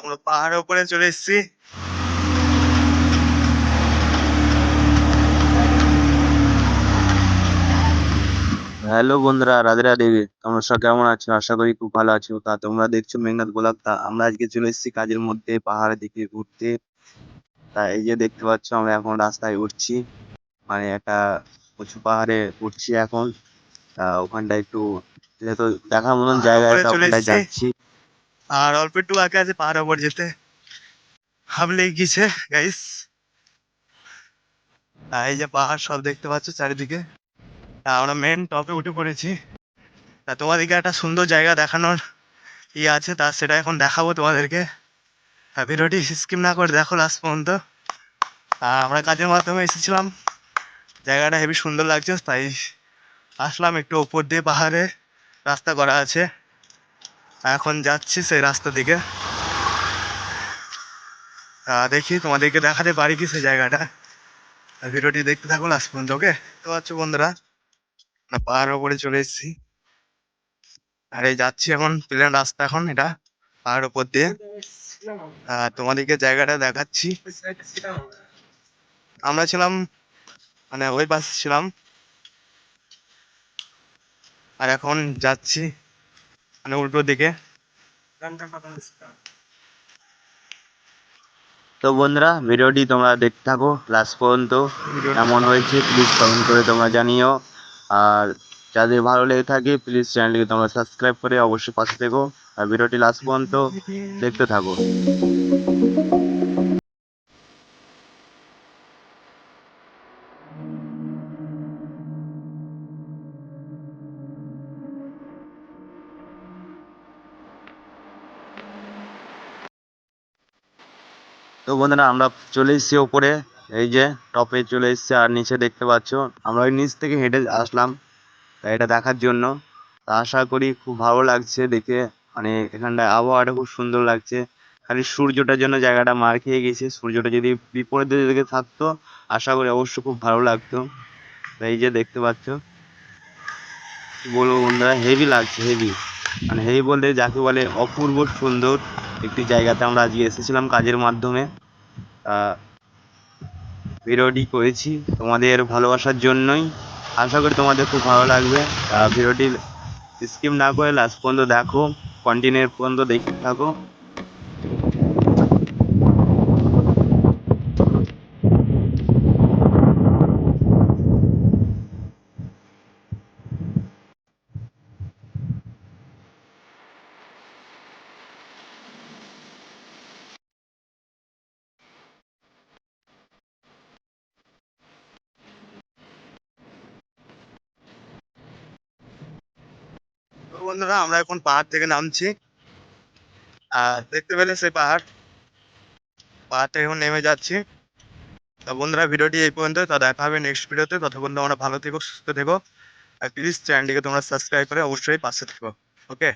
আমরা পাহাড়ের উপরে চলে এসেছি। হ্যালো বন্ধুরা রাধে রাধে তোমরা সব কেমন আছো? আশা করি খুব ভালো আছো। তা তোমরা দেখছ মেঘনাথ গোলাপ। তা আমরা আজকে চলে এসেছি কাজের মধ্যে পাহাড়ের দিকে ঘুরতে। তা এই যে দেখতে পাচ্ছ আমরা এখন রাস্তায় উঠছি। মানে একটা উঁচু পাহাড়ে উঠছি এখন। তা ওখানটা একটু যেহেতু দেখার মতন জায়গা যাচ্ছি। আর অল্প একটু বাকি আছে পাহাড়ের ওপর যেতে। হামলেই গেছে গাইস এই যে পাহাড় সব দেখতে পাচ্ছ চারিদিকে। আমরা মেন টপে উঠে পড়েছি। তা তোমাদেরকে একটা সুন্দর জায়গা দেখানোর ই আছে, তা সেটা এখন দেখাবো তোমাদেরকে। ভিডিওটি স্কিম না করে দেখো লাস্ট পর্যন্ত। আর আমরা কাজের মাধ্যমে এসেছিলাম। জায়গাটা হেবি সুন্দর লাগছে, তাই আসলাম একটু ওপর দিয়ে পাহাড়ে। রাস্তা করা আছে। এখন যাচ্ছি সেই রাস্তা দিকে। দেখি তোমাদেরকে দেখাতে পারি কি সেই জায়গাটা। ভিডিওটি দেখতে থাকো লাস্ট পর্যন্ত ওকে তো আছো বন্ধুরা পাহাড়ের উপরে চলে এসেছি। আর এই যাচ্ছি এখন, প্লেন রাস্তা এখন এটা, পাহাড়ের ওপর দিয়ে। তোমাদেরকে জায়গাটা দেখাচ্ছি। আমরা ছিলাম মানে ওই পাশে ছিলাম। আর এখন যাচ্ছি মানে উল্টো দিকে। তো বন্ধুরা ভিডিওটি তোমরা দেখতে থাকো লাস্ট পর্যন্ত। এমন হয়েছে প্লিজ কমেন্ট করে তোমরা জানিও। আর যাদের ভালো লেগে থাকে প্লিজ চ্যানেলটিকে তোমরা সাবস্ক্রাইব করে অবশ্যই পাশে থেকো। আর ভিডিওটি লাস্ট পর্যন্ত দেখতে থাকো। তো বন্ধুরা, আমরা চলে এসেছি ওপরে। এই যে টপে চলে এসেছি, আর নিচে দেখতে পাচ্ছ, আমরা ওই নিচ থেকে হেঁটে আসলাম। তা এটা দেখার জন্য। তা আশা করি খুব ভালো লাগছে দেখে। মানে এখানটায় আবহাওয়াটা খুব সুন্দর লাগছে। খালি সূর্যটার জন্য জায়গাটা মার খেয়ে গেছে। সূর্যটা যদি বিপরীত দিকে থাকতো, আশা করি অবশ্য খুব ভালো লাগতো। তা এই যে দেখতে পাচ্ছ। বলব বন্ধুরা হেভি লাগছে হেভি মানে হেভি বলতে যাকে বলে অপূর্ব সুন্দর। একটি জায়গাতে আমরা আজকে এসেছিলাম কাজের মাধ্যমে। ভিডিওটি করেছি তোমাদের ভালোবাসার জন্যই। আশা করি তোমাদের খুব ভালো লাগবে। ভিডিওটি স্কিপ না করে লাস্ট পর্যন্ত দেখো, কন্টিনিউ পর্যন্ত দেখতে থাকো। বন্ধুরা, আমরা এখন পাহাড় থেকে নামছি। আর দেখতে পেলে সেই পাহাড়। পাহাড় থেকে এখন নেমে যাচ্ছি। তো বন্ধুরা, ভিডিওটি এই পর্যন্ত। তা দেখা হবে নেক্সট ভিডিওতে ততক্ষণ আমরা ভালো থেকো, সুস্থ থেকো। আর প্লিজ চ্যানেলটিকে তোমরা সাবস্ক্রাইব করে অবশ্যই পাশে থেকো। ওকে